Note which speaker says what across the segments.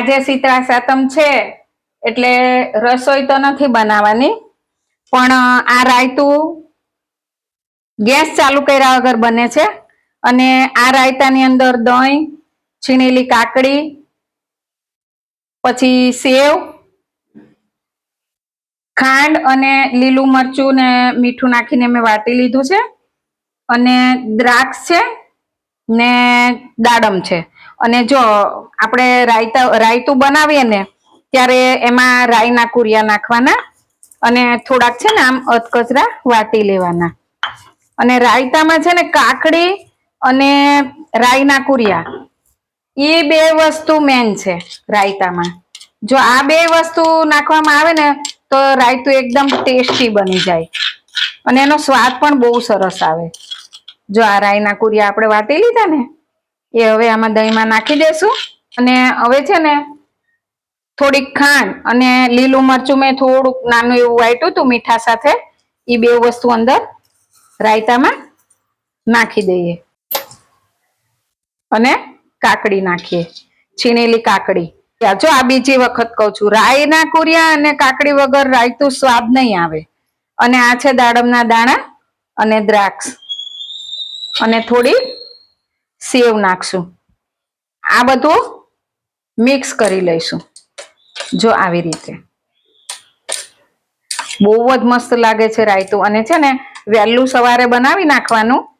Speaker 1: આજે શીતળા સાતમ છે, એટલે રસોઈ તો નથી બનાવવાની, પણ આ રાયતું ગેસ ચાલુ કર્યા વગર બને છે, અને આ રાયતાની અંદર દહીં, છીણેલી કાકડી, પછી સેવ, ખાંડ અને લીલું મરચું ને મીઠું નાખીને મેં વાટી લીધું છે, અને દ્રાક્ષ છે ને દાડમ છે. અને જો આપણે રાયતા, રાયતું બનાવીએ ને, ત્યારે એમાં રાઈના કુરિયા નાખવાના અને થોડાક છે ને આમ અધકચરા વાટી લેવાના. અને રાયતામાં છે ને કાકડી અને રાઈના કુરિયા, એ બે વસ્તુ મેન છે રાયતામાં. જો આ બે વસ્તુ નાખવામાં આવે ને, તો રાયતું એકદમ ટેસ્ટી બની જાય. અને એનો સ્વાદ પણ બહુ સરસ આવે. જો આ રાયના કુરિયા આપણે વાટી લીધા ને એ હવે આમાં દહીંમાં નાખી દેશું. અને હવે છે ને થોડીક ખાંડ અને લીલું મરચું મેં થોડુંક નાનું એવું વાટ્યું હતું મીઠા સાથે. એ બે વસ્તુ અંદર રાયતામાં નાખી દઈએ. અને કાકડી નાખીએ. છીણેલી કાકડી. જો આ બીજી વખત કહું છું રાઈના કુરિયા અને કાકડી વગર રાયતું સ્વાદ નહીં આવે. અને આ છે દાડમના દાણા અને દ્રાક્ષ. અને થોડી સેવ નાખશું. આ બધું મિક્સ કરી લઈશું. જો આવી રીતે. બહુ જ મસ્ત લાગે છે રાયતું. અને છે ને, વહેલું સવારે બનાવી નાખવાનું.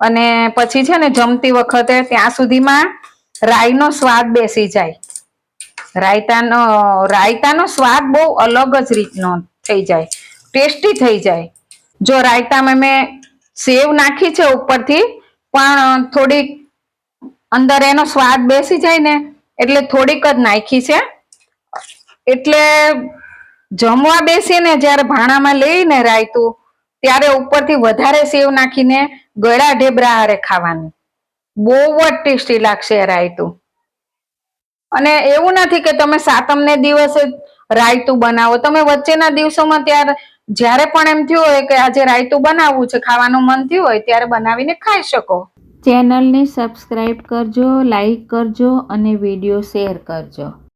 Speaker 1: અને પછી છે ને, જમતી વખતે ત્યાં સુધીમાં રાઈનો સ્વાદ બેસી જાય. રાયતાનો રાયતાનો સ્વાદ બહુ અલગ જ રીતનો થઈ જાય. ટેસ્ટી થઈ જાય. જો રાયતામાં મેં સેવ નાખી છે ઉપરથી પણ થોડીક અંદર એનો સ્વાદ બેસી જાય ને, એટલે થોડીક જ નાખી છે. એટલે જમવા બેસીને જ્યારે ભાણામાં લઈને રાયતું, ત્યારે ઉપરથી વધારે સેવ નાખીને ગળા ઢેબરા હારે ખાવાનું. બહુ જ ટેસ્ટી લાગશે રાયતું. અને એવું નથી કે તમે સાતમને દિવસે જ રાયતું બનાવો. તમે વચ્ચેના દિવસોમાં ત્યારે જ્યારે પણ એમ થયું હોય કે આજે રાયતું બનાવવું છે, ખાવાનું મન થયું હોય, ત્યારે બનાવીને ખાઈ શકો.
Speaker 2: ચેનલને સબસ્ક્રાઈબ કરજો, લાઈક કરજો અને વીડિયો શેર કરજો.